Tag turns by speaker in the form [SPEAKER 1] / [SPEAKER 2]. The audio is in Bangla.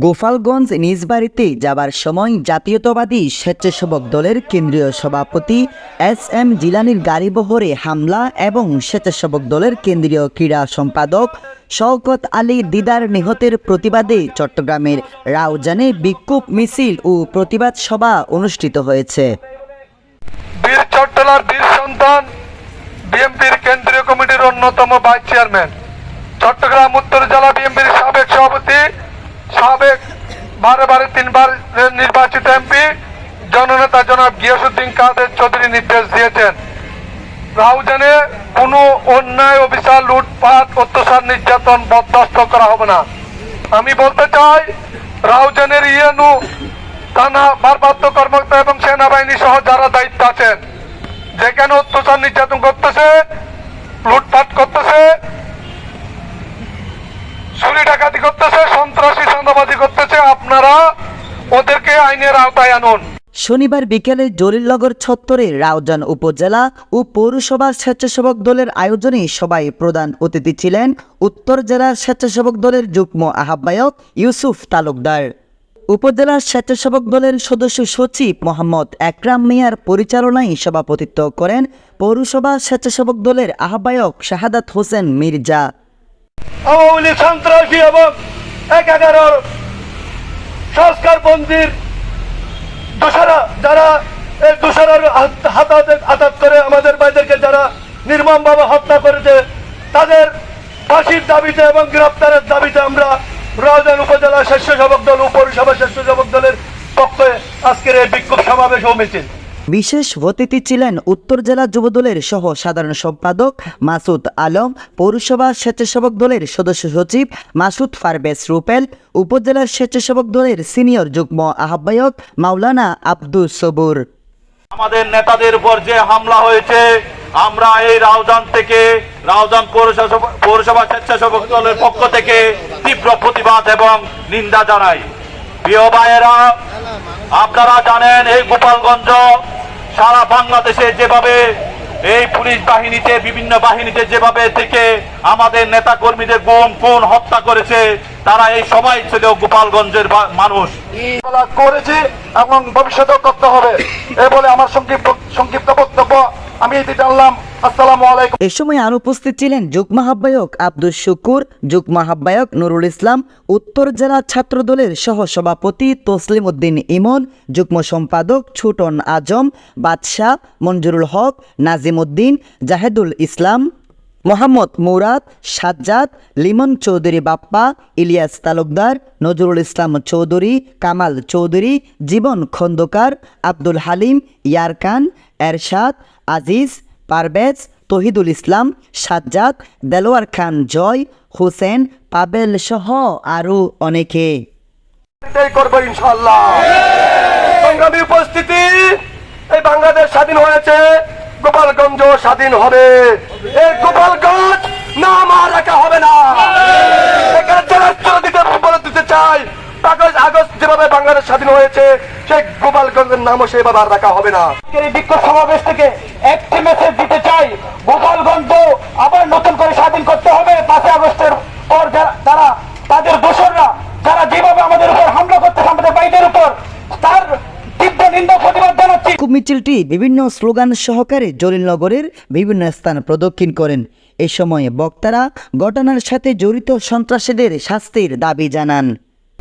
[SPEAKER 1] গোপালগঞ্জ নিজ বাড়িতে যাবার সময় জাতীয়তাবাদী স্বেচ্ছাসেবক দলের কেন্দ্রীয় সভাপতি এস এম জিলানির গাড়িবহরে হামলা এবং স্বেচ্ছাসেবক দলের কেন্দ্রীয় ক্রীড়া সম্পাদক শওকত আলী দিদার নিহতের প্রতিবাদে চট্টগ্রামের রাউজানে বিক্ষোভ মিছিল ও প্রতিবাদ সভা অনুষ্ঠিত হয়েছে।
[SPEAKER 2] বিএনপির কেন্দ্রীয় কমিটির অন্যতম ভাইস চেয়ারম্যান। চট্টগ্রাম উত্তর জেলা সাবেক বারে বারে তিনবার নির্বাচিত এমপি, জননেতা জনাব গিয়াসুদ্দিন কাদের চৌধুরী নির্দেশ দিয়েছেন। রাউজানে কোনো অন্যায়, অবিচার, লুটপাট, অত্যাচার, নির্যাতন বরদাস্ত করা হবে না। আমি বলতে চাই, রাউজানের ইয়েনু থানা ভারপ্রাপ্ত কর্মকর্তা এবং সেনাবাহিনী সহ যারা দায়িত্ব আছেন যেখানে অত্যাচার, নির্যাতন করতেছে, লুটপাট করতেছে, চুরি ডাকাতি করতেছে, সন্ত্রাসী চাঁদাবাজি করতেছে আইনের আওতায় আনুন।
[SPEAKER 1] শনিবার বিকেলে জলিলনগর ছত্তরে রাউজান উপজেলা ও পৌরসভা স্বেচ্ছাসেবক দলের আয়োজনে সবাই প্রধান অতিথি ছিলেন উত্তর জেলার স্বেচ্ছাসেবক দলের যুগ্ম আহ্বায়ক ইউসুফ তালুকদার। উপজেলা স্বেচ্ছাসেবক দলের সদস্য সচিব মোহাম্মদ একরাম মিয়ার পরিচালনায় সভাপতিত্ব করেন পৌরসভা স্বেচ্ছাসেবক দলের আহ্বায়ক শাহাদাত হোসেন মির্জা।
[SPEAKER 2] আওয়ামী লীগ সন্ত্রাসী এবং এক এগারোর সংস্কার বন্দির দোষরা যারা এই দোষারার হাতাত আঘাত করে আমাদের ভাইদেরকে যারা নির্মমভাবে হত্যা করেছে, তাদের ফাঁসির দাবিতে এবং গ্রেপ্তারের দাবিতে আমরা রাজধান উপজেলা স্বেচ্ছাসেবক দল ও পৌরসভা স্বেচ্ছাসেবক দলের পক্ষে আজকের এই বিক্ষোভ সমাবেশ ও মিছিল।
[SPEAKER 1] বিশেষ অতিথি ছিলেন উত্তর জেলা যুবদলের সহ সাধারণ সম্পাদক মাসুদ আলম, পৌরসভা স্বেচ্ছাসেবক দলের সদস্য সচিব মাসুদ ফারবেস রুপেল, উপজেলা স্বেচ্ছাসেবক দলের সিনিয়র যুগ্ম আহ্বায়ক মাওলানা আব্দুল সবুর।
[SPEAKER 3] আমাদের নেতাদের উপর যে হামলা হয়েছে, আমরা এই রাউজান থেকে রাউজান পৌরসভা পৌরসভা স্বেচ্ছাসেবক দলের পক্ষ থেকে তীব্র প্রতিবাদ এবং নিন্দা জানাই। প্রিয় ভাইয়েরা, আপনারা জানেন এই গোপালগঞ্জ সারা বাংলাদেশে যেভাবে এই পুলিশ বাহিনীতে, বিভিন্ন বাহিনীতে যেভাবে থেকে আমাদের নেতা কর্মীদের গুম, খুন, হত্যা করেছে, তারা এই সবাই ছিল গোপালগঞ্জের মানুষ।
[SPEAKER 2] করেছে এবং ভবিষ্যতেও করতে হবে। এ বলে আমার সংক্ষিপ্ত সংক্ষিপ্ত বক্তব্য। আমি জানলাম।
[SPEAKER 1] এ সময় আর উপস্থিত ছিলেন আহ্বায়ক আব্দুল শুকুর আহ্বায়ক নুরুল ইসলাম, উত্তর জেলা ছাত্র দলের সহ সভাপতি তসলিম উদ্দিন ইমন, যুগ্ম সম্পাদক ছুটন আজম, বাদশাহ মঞ্জুরুল হক, নাজিম উদ্দিন, জাহেদুল ইসলাম, মোহাম্মদ মুরাদ, সাজ্জাদ, লিমন চৌধুরী বাপ্পা, ইলিয়াস তালুকদার, নজরুল ইসলাম চৌধুরী, কামাল চৌধুরী, জীবন খন্দকার, আব্দুল হালিম, ইয়ারকান, এরশাদ আজিজ, পারভেজ, তহিদুল ইসলাম সাজ্জাদ দেলোয়ার খান জয়, হোসেন, পাবেল সহ আরও অনেকে।
[SPEAKER 2] উপস্থিতি, এই বাংলাদেশ স্বাধীন হয়েছে, গোপালগঞ্জ স্বাধীন হবে। এই গোপালগঞ্জ নাম আর রাখা হবে না। এখানে দিতে বলে দিতে চাই। আগস্ট যেভাবে বাংলাদেশ স্বাধীন হয়েছে গোপালগঞ্জের নামও সেভাবে আর রাখা হবে না।
[SPEAKER 4] এই বিক্ষোভ সমাবেশ থেকে একটি মেসেজ দিতে চাই গোপালগঞ্জ আবার নতুন করে স্বাধীন করতে হবে। পাঁচই আগস্টের পর যারা তারা তাদের দোসররা যারা যেভাবে আমাদের উপর হামলা করতেছে আমাদের ভাইদের উপর তার তীব্র নিন্দা প্রতিবাদ জানাচ্ছি।
[SPEAKER 1] মিছিলটি বিভিন্ন স্লোগান সহকারে জলিলনগরের বিভিন্ন স্থান প্রদক্ষিণ করেন। এ সময় বক্তারা ঘটনার সাথে জড়িত সন্ত্রাসীদের শাস্তির দাবি জানান।